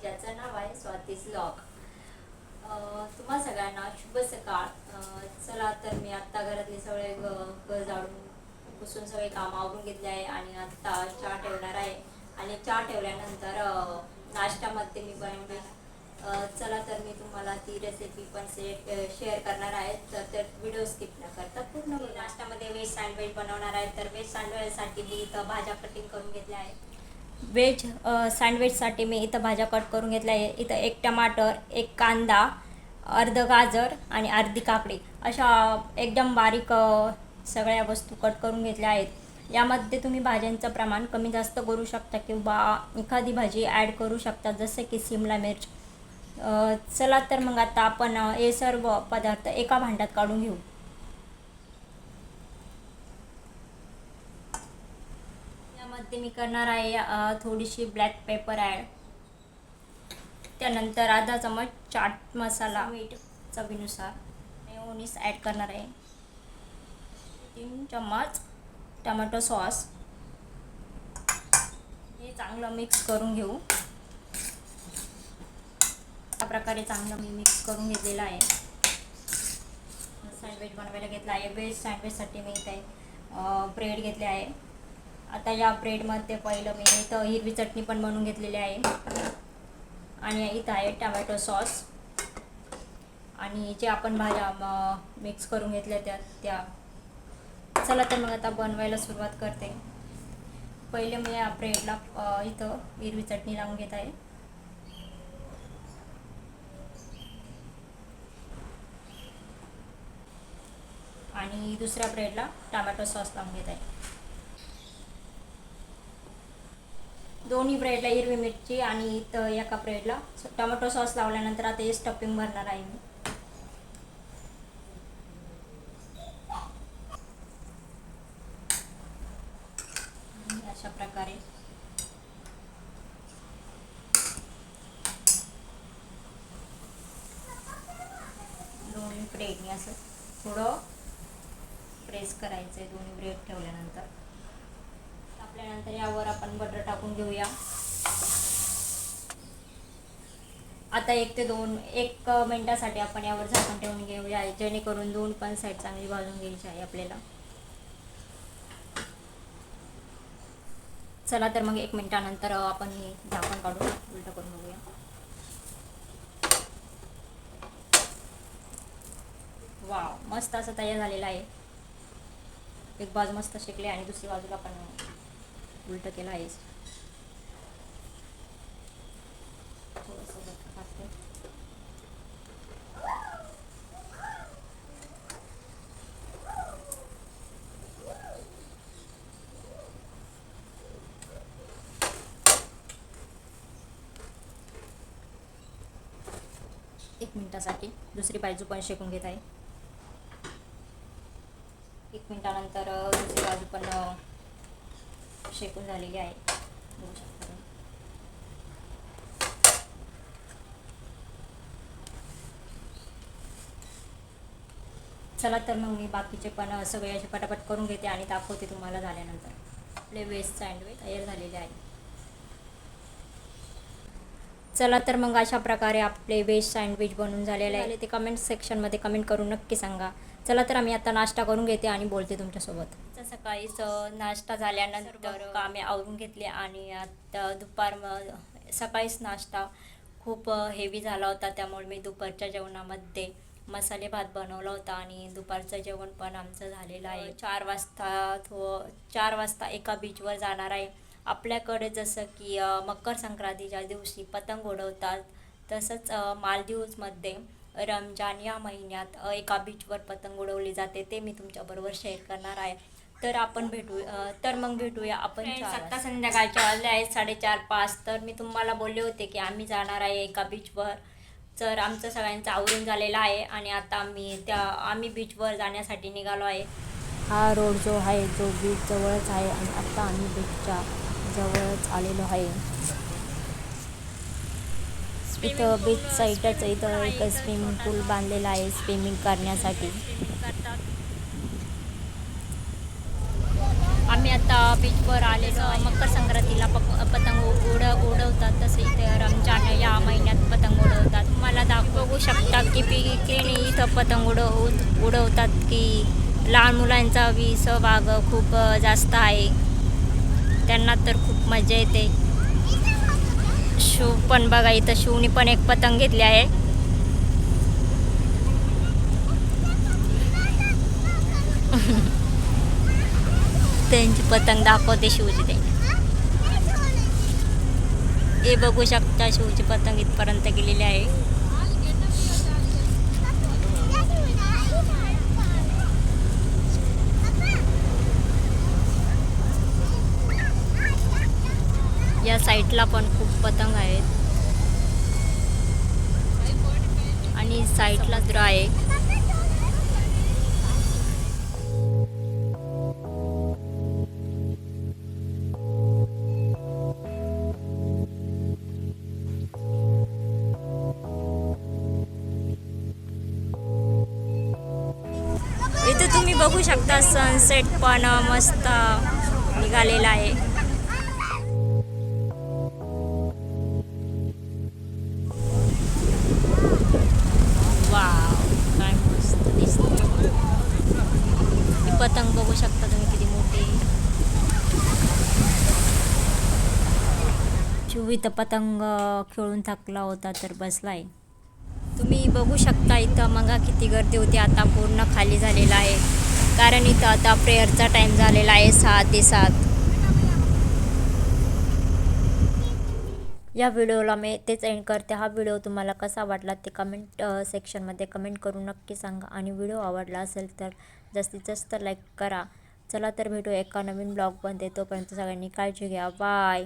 ज्याचं नाव आहे स्वातीस लॉग तुम्हा सगळ्यांना शुभ सकाळ. चला तर मी आत्ता घरातले सगळे घर झाडून पुसून सगळे काम आवरून घेतले आहे आणि आत्ता चहा ठेवणार आहे. आणि चहा ठेवल्यानंतर नाश्त्यामध्ये मी बनवले. चला तर मी तुम्हाला ती रेसिपी पण शेअर करणार आहे. तर तर व्हिडिओ स्किप न करता पूर्ण नाश्त्यामध्ये व्हेज सँडविच बनवणार आहे. तर व्हेज सँडविचसाठी मी इथं भाज्या कटिंग करून घेतल्या आहेत. वेज सँडविचसाठी मी इथं भाज्या कट करून घेतल्या. आहे इथं एक टमाटर एक कांदा अर्ध गाजर आणि अर्धी काकडी. अशा एकदम बारीक सगळ्या वस्तू कट करून घेतल्या आहेत. यामध्ये तुम्ही भाज्यांचं प्रमाण कमी जास्त करू शकता किंवा एखादी भाजी ॲड करू शकता जसं की सिमला मिर्च. चला तर मग आता आपण हे सर्व पदार्थ एका भांड्यात काढून घेऊ. यामध्ये मी करणार आहे थोडीशी ब्लॅक पेपर ॲड त्यानंतर अर्धा चमच चाट मसाला मीठ चवीनुसार मेयोनीस ॲड करणार आहे. तीन चम्मच टमाटो सॉस हे चांगलं मिक्स करून घेऊ. अशा प्रकारे चांगलं मी मिक्स करून घेतलेलं आहे. सँडविच बनवायला घेतला आहे. व्हेज सँडविचसाठी मी इथे ब्रेड घेतले आहे. आता या ब्रेडमध्ये पहिलं मी इथं हिरवी चटणी पण बनवून घेतलेली आहे. आणि इथं आहे टमॅटो सॉस. आणि जे आपण भाज्या मिक्स करून घेतल्या त्या त्या. चला तर मग आता बनवायला सुरुवात करते. पहिले मी या ब्रेडला इथं हिरवी चटणी लावून घेत आहे. आणि दुसऱ्या ब्रेडला टमॅटो सॉस लावून घेत आहे. दोन्ही ब्रेडला हिरवी मिरची आणि इथं एका ब्रेडला टोमॅटो सॉस लावल्यानंतर आता हे स्टफिंग भरणार आहे मी. अशा प्रकारे. दोन्ही ब्रेडने असं थोडं प्रेस करायचं आहे दोन्ही ब्रेड ठेवल्यानंतर. टाकल्यानंतर यावर आपण बटर टाकून घेऊया. आता एक ते दोन एक मिनटासाठी आपण यावर झाकण ठेवून घेऊया जेणेकरून दोन पण साईड चांगली भाजून घ्यायची आहे आपल्याला. चला तर मग एक मिनटानंतर आपण हे झाकण काढून उलट करून बघूया. वाव मस्त असं तयार झालेलं आहे. एक बाजू मस्त शिकली आणि दुसरी बाजूला पण उलट केला आहे एक मिनिटासाठी दुसरी बाजू पण शेकून घेत आहे. एक मिनटानंतर दुसरी बाजू पण अ, शेकून झालेली आहे. बघू शकता चला तर मग मी बाकीचे पण सगळे असे पटापट करून घेते आणि दाखवते तुम्हाला झाल्यानंतर. आपले वेस्ट सँडविच तयार झालेले आहे चला तर मग अशा प्रकारे आपले व्हेज सँडविच बनवून झालेले आहे. ते कमेंट सेक्शनमध्ये कमेंट करून नक्की सांगा. चला तर आम्ही आता नाश्ता करून घेते आणि बोलते तुमच्यासोबत. सकाळीच नाश्ता झाल्यानंतर कामे आवरून घेतले आणि आता दुपार म- सकाळीच नाश्ता खूप हेवी झाला होता. त्यामुळे मी दुपारच्या जेवणामध्ये मसाले भात बनवला होता आणि दुपारचं जेवण पण आमचं झालेलं आहे. चार वाजता थो चार वाजता एका बीचवर जाणार आहे. आपल्याकडे जसं की मकर संक्रांतीच्या दिवशी पतंग उडवतात तसंच अ, मालदीव्समध्ये रमजान या महिन्यात एका बीचवर पतंग उडवली जाते. ते मी तुमच्याबरोबर शेअर करणार आहे. तर आपण भेटू तर मग भेटूया आपण आत्ता संध्याकाळच्या वाजले आहेत साडेचार पाच. तर मी तुम्हाला बोलले होते की आम्ही जाणार आहे एका बीचवर तर आमचं सगळ्यांचं आवरून झालेलं आहे आणि आता आम्ही त्या आम्ही बीचवर जाण्यासाठी निघालो आहे. हा रोड जो आहे जो बीच जवळच आहे आणि आता आम्ही बीचच्या जवळच आलेलो आहे. इथं बीच साईडच इथं एक स्विमिंग पूल बांधलेला आहे स्विमिंग करण्यासाठी. आम्ही आता बीचवर आलेलो. मकर संक्रांतीला पतंग उड उडवतात. तसे इथे रमजान या बघू शकता की पिकेने इथं पतंग उडव उडवतात की लहान मुलांचा सहभाग खूप जास्त आहे. त्यांना तर खूप मजा येते. शिव पण बघा इथं शिवनी पण एक पतंग घेतली आहे. त्यांची पतंग दाखवते शिवची ते. हे बघू शकता शिवची पतंग इथपर्यंत गेलेली आहे या साईडला पण खूप पतंग आहेत. आणि साईडला तर आहे इथे तुम्ही बघू शकता सनसेट पण मस्त निघालेला आहे. पतंग बघू शकता तुम्ही किती मोठी शिव इथं पतंग खेळून थकला होता तर बसलाय. तुम्ही बघू शकता इथं मगा किती गर्दी होती आता पूर्ण खाली झालेला आहे. कारण इथं आता प्रेयरचा टाईम झालेला आहे सहा ते सात. या व्हिडिओला मी तेच एंड करते. हा व्हिडिओ तुम्हाला कसा वाटला ते कमेंट सेक्शनमध्ये कमेंट करून नक्की सांगा. आणि व्हिडिओ आवडला असेल तर जास्तीत जास्त लाईक करा. चला तर भेटू एका नवीन ब्लॉगमध्ये तोपर्यंत सगळ्यांनी काळजी घ्या. बाय